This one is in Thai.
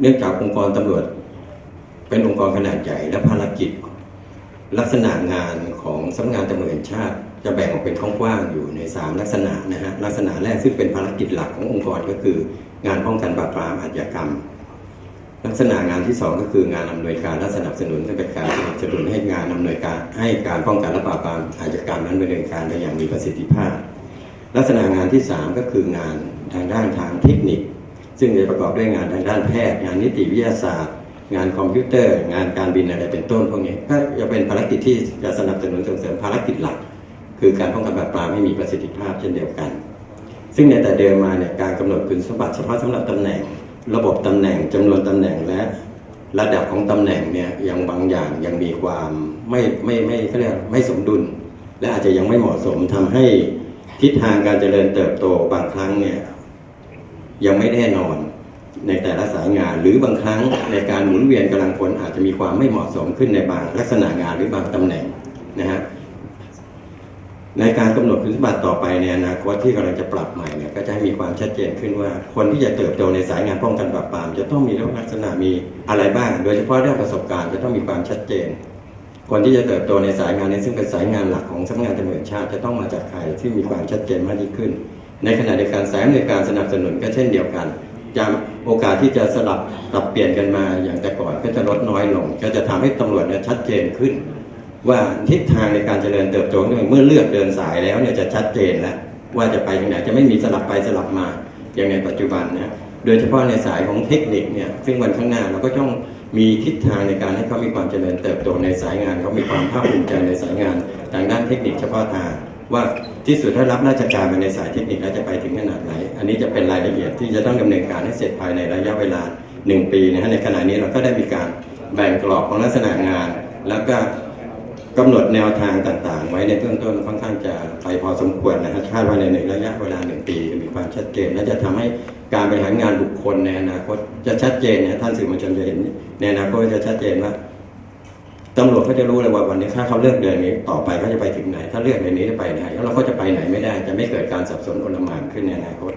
เนื่องจากองค์กรตำรวจ เป็นองค์กรขนาดใหญ่และภารกิจ ลักษณะงานของสำนักงานตำรวจแห่งชาติ จะแบ่งออกเป็นกว้างๆอยู่ใน 3 ลักษณะนะฮะลักษณะแรกซึ่งเป็นภารกิจหลักขององค์กรก็คือ งานป้องกันปราบปรามอาชญากรรม ลักษณะงานที่ 2 ก็คืองานอำนวยการและสนับสนุนซึ่งเป็นการสนับสนุนให้งานอำนวยการให้การป้องกันและปราบปรามอาชญากรรมนั้นดำเนินการได้อย่างมีประสิทธิภาพ ลักษณะงานที่ 3 ก็คืองานทางด้านทางเทคนิค ซึ่งจะประกอบด้วยงานทางด้านแพทย์ งานนิติวิทยาศาสตร์ งานคอมพิวเตอร์ งานการบินอะไรเป็นต้นพวกนี้ก็จะเป็นภารกิจที่จะสนับสนุนส่งเสริมภารกิจหลัก คือการป้องกันปราบปรามให้มีประสิทธิภาพเช่นเดียวกัน ซึ่งในแต่เดิมมาเนี่ยการกำหนดคุณสมบัติเฉพาะสำหรับตำแหน่ง ระบบตำแหน่งจำนวนตำแหน่งและระดับของตำแหน่งเนี่ยยังบางอย่างยังมีความไม่ไม่ไม่เขาเรียกไม่สมดุล และอาจจะยังไม่เหมาะสมทำให้ทิศทางการเจริญเติบโตบางครั้งเนี่ย ยังไม่แน่นอนในแต่ละสายงาน หรือบางครั้งในการหมุนเวียนกำลังคนอาจจะมีความไม่เหมาะสมขึ้นในบางลักษณะงานหรือบางตำแหน่งนะฮะในการกำหนดคุณสมบัติต่อไปในอนาคตที่กำลังจะปรับใหม่เนี่ยก็จะให้มีความชัดเจนขึ้นว่า คนที่จะเติบโตในสายงานป้องกันปราบปรามจะต้องมีลักษณะมีอะไรบ้าง โดยเฉพาะเรื่องประสบการณ์จะต้องมีความชัดเจน คนที่จะเติบโตในสายงานนี้ซึ่งเป็นสายงานหลักของสำนักงานตำรวจชาติจะต้องมาจากใครที่มีความชัดเจนมากยิ่งขึ้น ในขณะเดียวกันสายในการสนับสนุนก็เช่นเดียวกันจะโอกาสที่จะสลับปรับเปลี่ยนกันมาอย่างแต่ก่อนก็จะลดน้อยลง ก็จะทำให้ตำรวจเนี่ยชัดเจนขึ้น ว่าทิศทางในการเจริญเติบโตเนี่ยเมื่อเลือกเดินสายแล้วเนี่ยจะชัดเจนแล้วว่าจะไปทางไหนจะไม่มีสลับไปสลับมาอย่างในปัจจุบันนะโดยเฉพาะในสายของเทคนิคเนี่ยซึ่งวันข้างหน้าเราก็ต้องมีทิศทางในการให้เขามีความเจริญเติบโตในสายงานเขามีความภาคภูมิใจในสายงานทางด้านเทคนิคเฉพาะทาง ว่าที่สุดถ้ารับราชการมาในสายเทคนิคแล้วจะไปถึงขนาดไหน อันนี้จะเป็นรายละเอียดที่จะต้องดำเนินการให้เสร็จภายในระยะเวลาหนึ่งปีนะฮะในขณะนี้เราก็ได้มีการแบ่งกรอบของลักษณะงาน แล้วก็กำหนดแนวทางต่างๆ ไว้ในเบื้องต้นค่อนข้างจะไปพอสมควรนะครับคาดว่าในหนึ่งระยะเวลาหนึ่งปีมีความชัดเจนและจะทำให้การบริหารงานบุคคลในอนาคตจะชัดเจนนี่ยท่านสื่อมวลชนจะเห็นในอนาคตจะชัดเจนว่า ตำรวจเขาจะรู้เลยว่าวันนี้ถ้าเขาเลือกเดินนี้ต่อไปเขาจะไปถึงไหน ถ้าเลือกเดินนี้จะไปไหนแล้วเราก็จะไปไหนไม่ได้จะไม่เกิดการสับสนอลหมานขึ้นในอนาคต